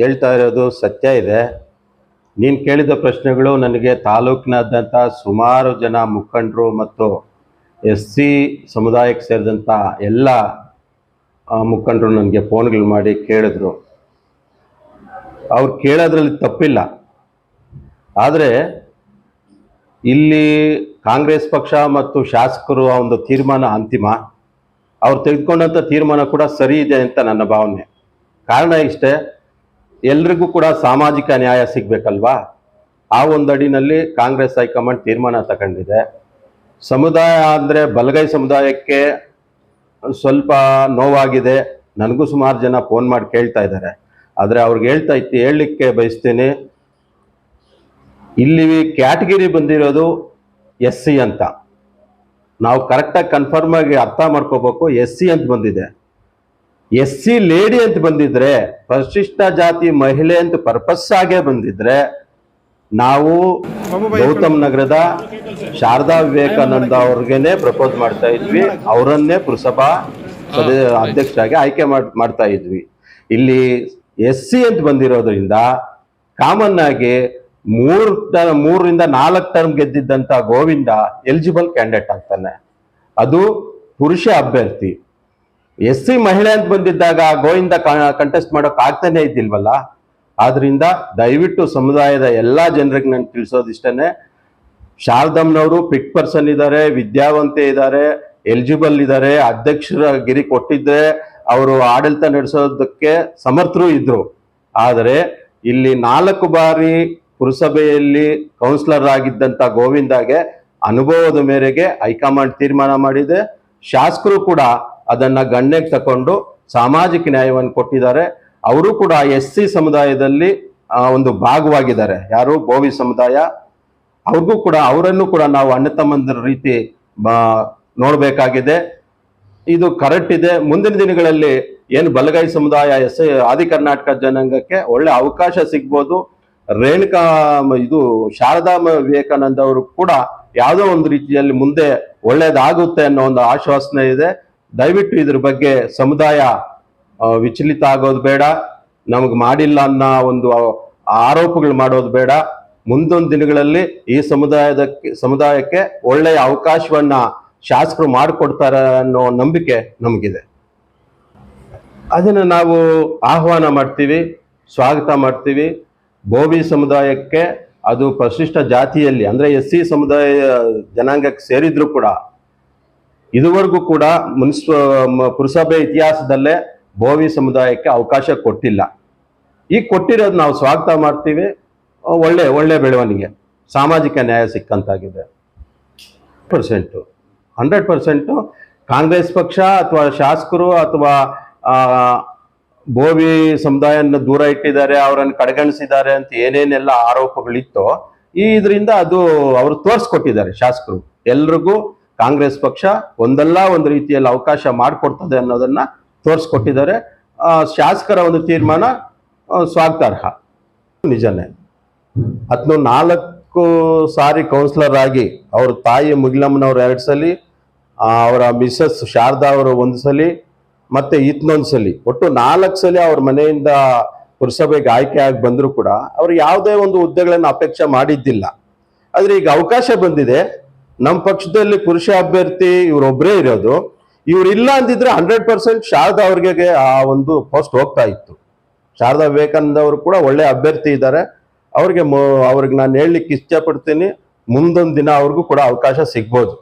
ಹೇಳ್ತಾ ಇರೋದು ಸತ್ಯ ಇದೆ. ನೀನು ಕೇಳಿದ ಪ್ರಶ್ನೆಗಳು ನನಗೆ ತಾಲೂಕಿನಾದ್ಯಂತ ಸುಮಾರು ಜನ ಮುಖಂಡರು ಮತ್ತು ಎಸ್ ಸಿ ಸಮುದಾಯಕ್ಕೆ ಸೇರಿದಂಥ ಎಲ್ಲ ಮುಖಂಡರು ನನಗೆ ಫೋನ್ಗಳು ಮಾಡಿ ಕೇಳಿದ್ರು. ಅವ್ರು ಕೇಳೋದ್ರಲ್ಲಿ ತಪ್ಪಿಲ್ಲ. ಆದರೆ ಇಲ್ಲಿ ಕಾಂಗ್ರೆಸ್ ಪಕ್ಷ ಮತ್ತು ಶಾಸಕರು ಆ ಒಂದು ತೀರ್ಮಾನ ಅಂತಿಮ. ಅವ್ರು ತೆಗೆದುಕೊಂಡಂಥ ತೀರ್ಮಾನ ಕೂಡ ಸರಿ ಇದೆ ಅಂತ ನನ್ನ ಭಾವನೆ. ಕಾರಣ ಇಷ್ಟೇ ಎಲ್ರಿಗೂ ಕೂಡ ಸಾಮಾಜಿಕ ನ್ಯಾಯ ಸಿಗಬೇಕಲ್ವಾ? ಆ ಒಂದಡಿನಲ್ಲಿ ಕಾಂಗ್ರೆಸ್ ಹೈಕಮಾಂಡ್ ತೀರ್ಮಾನ ತಗೊಂಡಿದೆ. ಸಮುದಾಯ ಅಂದರೆ ಬಲಗೈ ಸಮುದಾಯಕ್ಕೆ ಸ್ವಲ್ಪ ನೋವಾಗಿದೆ. ನನಗೂ ಸುಮಾರು ಜನ ಫೋನ್ ಮಾಡಿ ಕೇಳ್ತಾ ಇದ್ದಾರೆ. ಆದರೆ ಅವ್ರಿಗೆ ಹೇಳ್ತಾ ಇತ್ತು ಹೇಳಲಿಕ್ಕೆ ಬಯಸ್ತೀನಿ. ಇಲ್ಲಿ ಕ್ಯಾಟಗಿರಿ ಬಂದಿರೋದು ಎಸ್ ಸಿ ಅಂತ. ನಾವು ಕರೆಕ್ಟಾಗಿ ಕನ್ಫರ್ಮ್ ಆಗಿ ಅರ್ಥ ಮಾಡ್ಕೋಬೇಕು. ಎಸ್ ಸಿ ಅಂತ ಬಂದಿದೆ. ಎಸ್ ಸಿ ಲೇಡಿ ಅಂತ ಬಂದಿದ್ರೆ, ಪರಿಶಿಷ್ಟ ಜಾತಿ ಮಹಿಳೆ ಅಂತ ಪರ್ಪಸ್ ಆಗೇ ಬಂದಿದ್ರೆ, ನಾವು ಗೌತಮ್ ನಗರದ ಶಾರದಾ ವಿವೇಕಾನಂದ ಅವ್ರಿಗೇನೆ ಪ್ರಪೋಸ್ ಮಾಡ್ತಾ ಇದ್ವಿ. ಅವರನ್ನೇ ಪುರಸಭಾ ಅಧ್ಯಕ್ಷ ಅಧ್ಯಕ್ಷರಾಗಿ ಆಯ್ಕೆ ಮಾಡ್- ಮಾಡ್ತಾ ಇದ್ವಿ. ಇಲ್ಲಿ ಎಸ್ ಸಿ ಅಂತ ಬಂದಿರೋದ್ರಿಂದ ಕಾಮನ್ ಆಗಿ ಮೂರ್ ಮೂರರಿಂದ ನಾಲ್ಕು ಟರ್ಮ್ ಗೆದ್ದಿದ್ದಂತ ಗೋವಿಂದ ಎಲಿಜಿಬಲ್ ಕ್ಯಾಂಡಿಡೇಟ್ ಆಗ್ತಾನೆ. ಅದು ಪುರುಷ ಅಭ್ಯರ್ಥಿ. ಎಸ್ ಸಿ ಮಹಿಳೆ ಅಂತ ಬಂದಿದ್ದಾಗ ಗೋವಿಂದ ಕಂಟೆಸ್ಟ್ ಮಾಡೋಕೆ ಆಗ್ತಾನೆ ಇದ್ದಿಲ್ವಲ್ಲ? ಆದ್ರಿಂದ ದಯವಿಟ್ಟು ಸಮುದಾಯದ ಎಲ್ಲಾ ಜನರಿಗೆ ನಾನು ತಿಳಿಸೋದಿಷ್ಟೇ ಶಾರದಮ್ನವರು ಪಿಟ್ ಪರ್ಸನ್ ಇದ್ದಾರೆ, ವಿದ್ಯಾವಂತೆ ಇದ್ದಾರೆ, ಎಲಿಜಿಬಲ್ ಇದ್ದಾರೆ, ಅಧ್ಯಕ್ಷರ ಗಿರಿ ಕೊಟ್ಟಿದ್ರೆ ಅವರು ಆಡಳಿತ ನಡೆಸೋದಕ್ಕೆ ಸಮರ್ಥರು ಇದ್ರು. ಆದರೆ ಇಲ್ಲಿ ನಾಲ್ಕು ಬಾರಿ ಪುರಸಭೆಯಲ್ಲಿ ಕೌನ್ಸಿಲರ್ ಆಗಿದ್ದಂತ ಗೋವಿಂದಾಗೆ ಅನುಭವದ ಮೇರೆಗೆ ಹೈಕಮಾಂಡ್ ತೀರ್ಮಾನ ಮಾಡಿದೆ. ಶಾಸಕರು ಕೂಡ ಅದನ್ನ ಗಣ್ಯಕ್ಕೆ ತಕೊಂಡು ಸಾಮಾಜಿಕ ನ್ಯಾಯವನ್ನು ಕೊಟ್ಟಿದ್ದಾರೆ. ಅವರು ಕೂಡ ಎಸ್ ಸಿ ಸಮುದಾಯದಲ್ಲಿ ಒಂದು ಭಾಗವಾಗಿದ್ದಾರೆ. ಯಾರು? ಬೋವಿ ಸಮುದಾಯ. ಅವ್ರಿಗೂ ಕೂಡ, ಅವರನ್ನು ಕೂಡ ನಾವು ಅಣ್ಣ ತಮ್ಮಂದಿರ ರೀತಿ ನೋಡ್ಬೇಕಾಗಿದೆ. ಇದು ಕರೆಕ್ಟ್ ಇದೆ. ಮುಂದಿನ ದಿನಗಳಲ್ಲಿ ಏನು ಬಲಗೈ ಸಮುದಾಯ, ಎಸ್ ಆದಿ ಕರ್ನಾಟಕ ಜನಾಂಗಕ್ಕೆ ಒಳ್ಳೆ ಅವಕಾಶ ಸಿಗ್ಬೋದು. ರೇಣುಕಾ ಇದು ಶಾರದಾ ವಿವೇಕಾನಂದ ಅವರು ಕೂಡ ಯಾವುದೋ ಒಂದು ರೀತಿಯಲ್ಲಿ ಮುಂದೆ ಒಳ್ಳೇದಾಗುತ್ತೆ ಅನ್ನೋ ಒಂದು ಆಶ್ವಾಸನೆ ಇದೆ. ದಯವಿಟ್ಟು ಇದ್ರ ಬಗ್ಗೆ ಸಮುದಾಯ ವಿಚಲಿತ ಆಗೋದು ಬೇಡ. ನಮಗೆ ಮಾಡಿಲ್ಲ ಅನ್ನೋ ಒಂದು ಆರೋಪಗಳು ಮಾಡೋದು ಬೇಡ. ಮುಂದೊಂದು ದಿನಗಳಲ್ಲಿ ಈ ಸಮುದಾಯದ ಸಮುದಾಯಕ್ಕೆ ಒಳ್ಳೆಯ ಅವಕಾಶವನ್ನ ಶಾಸಕರು ಮಾಡಿಕೊಡ್ತಾರೆ ಅನ್ನೋ ನಂಬಿಕೆ ನಮಗಿದೆ. ಅದನ್ನು ನಾವು ಆಹ್ವಾನ ಮಾಡ್ತೀವಿ, ಸ್ವಾಗತ ಮಾಡ್ತೀವಿ. ಬೋವಿ ಸಮುದಾಯಕ್ಕೆ ಅದು ಪರಿಶಿಷ್ಟ ಜಾತಿಯಲ್ಲಿ, ಅಂದರೆ ಎಸ್ ಸಿ ಸಮುದಾಯ ಜನಾಂಗಕ್ಕೆ ಸೇರಿದ್ರು ಕೂಡ ಇದುವರೆಗೂ ಕೂಡ ಮುನ್ಸಿಪ, ಮ- ಪುರಸಭೆ ಇತಿಹಾಸದಲ್ಲೇ ಭೋವಿ ಸಮುದಾಯಕ್ಕೆ ಅವಕಾಶ ಕೊಟ್ಟಿಲ್ಲ. ಈಗ ಕೊಟ್ಟಿರೋದು ನಾವು ಸ್ವಾಗತ ಮಾಡ್ತೀವಿ. ಒಳ್ಳೆ ಒಳ್ಳೆ ಬೆಳವಣಿಗೆ. ಸಾಮಾಜಿಕ ನ್ಯಾಯ ಸಿಕ್ಕಂತಾಗಿದೆ. ಪರ್ಸೆಂಟು, ಹಂಡ್ರೆಡ್ ಪರ್ಸೆಂಟು ಕಾಂಗ್ರೆಸ್ ಪಕ್ಷ ಅಥವಾ ಶಾಸಕರು ಅಥವಾ ಭೋವಿ ಸಮುದಾಯನ ದೂರ ಇಟ್ಟಿದ್ದಾರೆ, ಅವರನ್ನು ಕಡೆಗಣಿಸಿದ್ದಾರೆ ಅಂತ ಏನೇನೆಲ್ಲ ಆರೋಪಗಳಿತ್ತೋ, ಈ ಇದರಿಂದ ಅದು ಅವರು ತೋರಿಸ್ಕೊಟ್ಟಿದ್ದಾರೆ ಶಾಸಕರು. ಎಲ್ರಿಗೂ ಕಾಂಗ್ರೆಸ್ ಪಕ್ಷ ಒಂದಲ್ಲ ಒಂದು ರೀತಿಯಲ್ಲಿ ಅವಕಾಶ ಮಾಡಿಕೊಡ್ತದೆ ಅನ್ನೋದನ್ನ ತೋರಿಸ್ಕೊಟ್ಟಿದ್ದಾರೆ. ಶಾಸಕರ ಒಂದು ತೀರ್ಮಾನ ಸ್ವಾಗತಾರ್ಹ. ನಿಜನೇ. ಹತ್ನು ನಾಲ್ಕು ಸಾರಿ ಕೌನ್ಸಿಲರ್ ಆಗಿ ಅವ್ರ ತಾಯಿ ಮುಗಿಲಮ್ಮನವ್ರು ಎರಡು ಸಲಿ ಅವರ ಮಿಸ್ಸಸ್ ಶಾರದಾ ಅವರು ಒಂದು ಸಲಿ, ಮತ್ತೆ ಇತ್ನೊಂದು ಸಲಿ. ಒಟ್ಟು ನಾಲ್ಕು ಸಲ ಅವ್ರ ಮನೆಯಿಂದ ಪುರಸಭೆಗೆ ಆಯ್ಕೆ ಆಗಿ ಬಂದರೂ ಕೂಡ ಅವ್ರು ಯಾವುದೇ ಒಂದು ಹುದ್ದೆಗಳನ್ನು ಅಪೇಕ್ಷೆ ಮಾಡಿದ್ದಿಲ್ಲ. ಆದರೆ ಈಗ ಅವಕಾಶ ಬಂದಿದೆ. ನಮ್ಮ ಪಕ್ಷದಲ್ಲಿ ಪುರುಷ ಅಭ್ಯರ್ಥಿ ಇವರೊಬ್ಬರೇ ಇರೋದು. ಇವ್ರು ಇಲ್ಲ ಅಂದಿದ್ರೆ ಹಂಡ್ರೆಡ್ ಪರ್ಸೆಂಟ್ ಶಾರದಾ ಅವ್ರಿಗೆ ಆ ಒಂದು ಪೋಸ್ಟ್ ಹೋಗ್ತಾ ಇತ್ತು. ಶಾರದಾ ವಿವೇಕಾನಂದ ಅವರು ಕೂಡ ಒಳ್ಳೆ ಅಭ್ಯರ್ಥಿ ಇದ್ದಾರೆ. ಅವ್ರಿಗೆ ಅವ್ರಿಗೆ ನಾನು ಹೇಳಲಿಕ್ಕೆ ಇಷ್ಟಪಡ್ತೀನಿ. ಮುಂದೊಂದು ದಿನ ಅವ್ರಿಗೂ ಕೂಡ ಅವಕಾಶ ಸಿಗ್ಬೋದು.